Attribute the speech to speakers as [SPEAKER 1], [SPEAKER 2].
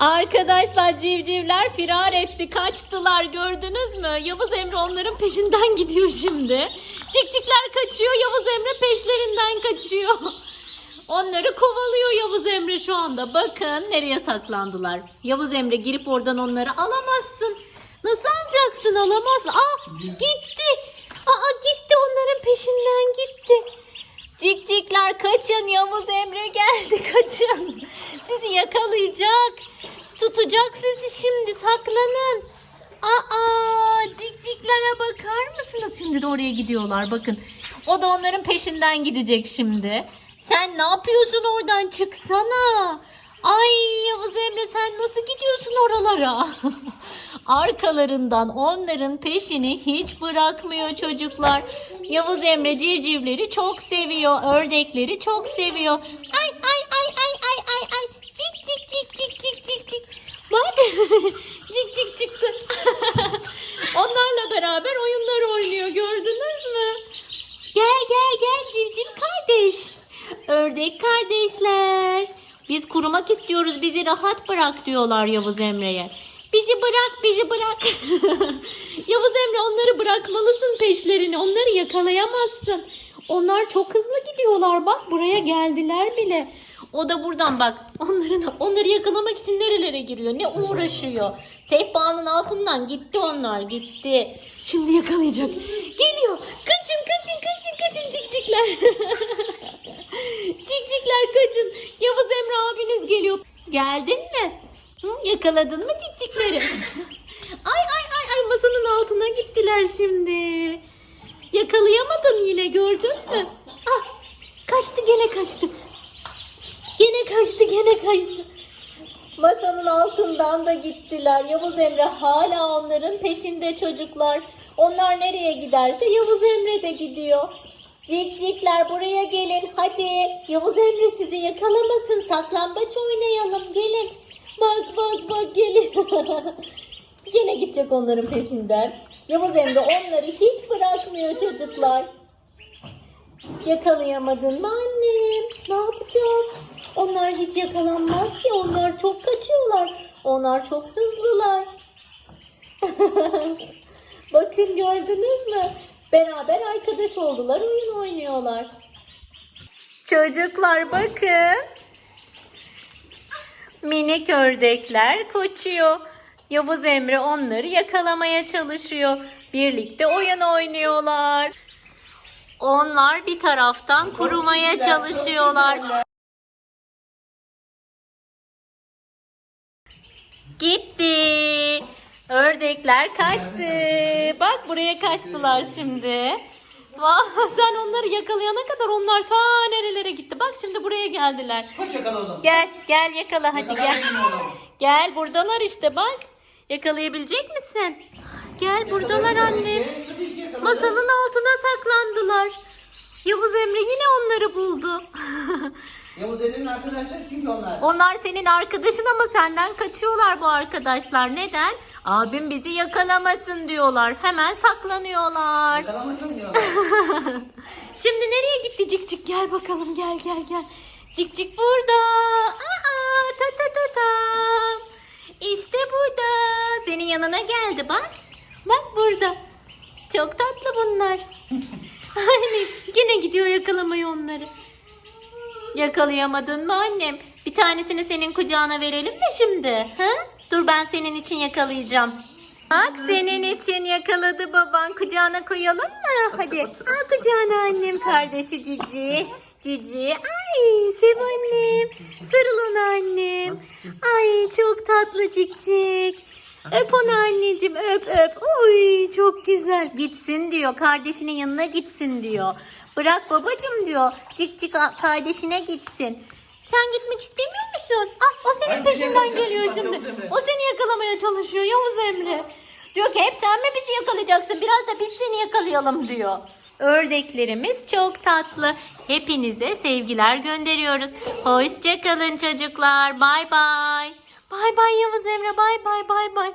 [SPEAKER 1] Arkadaşlar civcivler firar etti. Kaçtılar gördünüz mü? Yavuz Emre onların peşinden gidiyor şimdi. Cikcikler kaçıyor. Yavuz Emre peşlerinden kaçıyor. Onları kovalıyor Yavuz Emre şu anda. Bakın nereye saklandılar. Yavuz Emre girip oradan onları alamazsın. Nasıl alacaksın? Alamazsın. Aa gitti. Aa gitti onların peşinden gitti. Cikcikler kaçın Yavuz Emre geldi kaçın. Sizi yakalayacak. Tutacak sizi şimdi saklanın. Aa cikciklere bakar mısınız? Şimdi de oraya gidiyorlar bakın. O da onların peşinden gidecek şimdi. Sen ne yapıyorsun oradan çıksana. Ay Yavuz Emre sen nasıl gidiyorsun oralara? Arkalarından onların peşini hiç bırakmıyor çocuklar. Yavuz Emre civcivleri çok seviyor. Ördekleri çok seviyor. Ay ay ay ay ay ay ay. Cik cik cik cik cik cik cik. Bak cik cik çıktı. Onlarla beraber oyunlar oynuyor gördünüz mü? Gel gel gel civciv kardeş. Ördek kardeşler. Biz kurumak istiyoruz bizi rahat bırak diyorlar Yavuz Emre'ye. Bizi bırak bizi bırak. Yavuz Emre onları bırakmalısın peşlerini. Onları yakalayamazsın. Onlar çok hızlı gidiyorlar bak buraya geldiler bile. O da buradan bak onların onları yakalamak için nerelere giriyor ne uğraşıyor. Sehpanın altından gitti onlar gitti. Şimdi yakalayacak. Geliyor. Kaçın kaçın kaçın kaçın cikcikler. cikcikler kaçın. Yavuz Emre abiniz geliyor. Geldin mi? Hı, yakaladın mı cikcikleri? ay ay ay ay masanın altına gittiler şimdi. Yakalayamadın yine gördün mü? Ah kaçtı gene kaçtı. Kaçtı gene kaçtı. Masanın altından da gittiler. Yavuz Emre hala onların peşinde çocuklar. Onlar nereye giderse Yavuz Emre de gidiyor. Cikcikler buraya gelin hadi. Yavuz Emre sizi yakalamasın. Saklambaç oynayalım gelin. Bak bak bak gelin. Gene gidecek onların peşinden. Yavuz Emre onları hiç bırakmıyor çocuklar. Yakalayamadın mı annem? Ne yapacağız? Onlar hiç yakalanmaz ki. Onlar çok kaçıyorlar. Onlar çok hızlılar. Bakın gördünüz mü? Beraber arkadaş oldular, oyun oynuyorlar. Çocuklar bakın. Minik ördekler koçuyor. Yavuz Emre onları yakalamaya çalışıyor. Birlikte oyun oynuyorlar. Onlar bir taraftan kurumaya çalışıyorlar. Gitti. Ördekler kaçtı. Bak buraya kaçtılar şimdi. Vah, sen onları yakalayana kadar onlar ta nerelere gitti. Bak şimdi buraya geldiler.
[SPEAKER 2] Koş yakala oğlum.
[SPEAKER 1] Gel gel yakala hadi
[SPEAKER 2] Yakala
[SPEAKER 1] gel.
[SPEAKER 2] benim oğlum.
[SPEAKER 1] Gel buradalar işte bak. Yakalayabilecek misin? Gel buradalar annem.
[SPEAKER 2] Tabii ki yakala.
[SPEAKER 1] Masanın altına saklandılar. Yavuz Emre yine onları buldu.
[SPEAKER 2] Yavuz Emre'nin arkadaşları çünkü onlar.
[SPEAKER 1] Onlar senin arkadaşın ama senden kaçıyorlar bu arkadaşlar. Neden? Abim bizi yakalamasın diyorlar. Hemen saklanıyorlar.
[SPEAKER 2] Yakalamaç oynuyorlar.
[SPEAKER 1] Şimdi nereye gitti Cikcik? Gel bakalım gel gel gel. Cikcik burada. Aa, ta ta ta ta. İşte burada. Senin yanına geldi bak. Bak burada. Çok tatlı bunlar. Anne yine gidiyor yakalamaya onları. Yakalayamadın mı annem? Bir tanesini senin kucağına verelim mi şimdi? Ha? Dur ben senin için yakalayacağım. Bak senin için yakaladı baban. Kucağına koyalım mı? Hadi al kucağına annem kardeşi Cici. Cici. Ay sev annem. Sarıl ona annem. Ay çok tatlı cikcik. Öp onu anneciğim öp öp. Oy çok güzel. Gitsin diyor. Kardeşinin yanına gitsin diyor. Bırak babacım diyor. Cik cik kardeşine gitsin. Sen gitmek istemiyor musun? Ah o senin
[SPEAKER 2] Ay,
[SPEAKER 1] peşinden geliyor
[SPEAKER 2] şimdi.
[SPEAKER 1] O seni yakalamaya çalışıyor Yavuz Emre. Diyor ki hep sen mi bizi yakalayacaksın? Biraz da biz seni yakalayalım diyor. Ördeklerimiz çok tatlı. Hepinize sevgiler gönderiyoruz. Hoşçakalın çocuklar. Bay bay. Bay bay Yavuz Emre. Bay bay bay bay.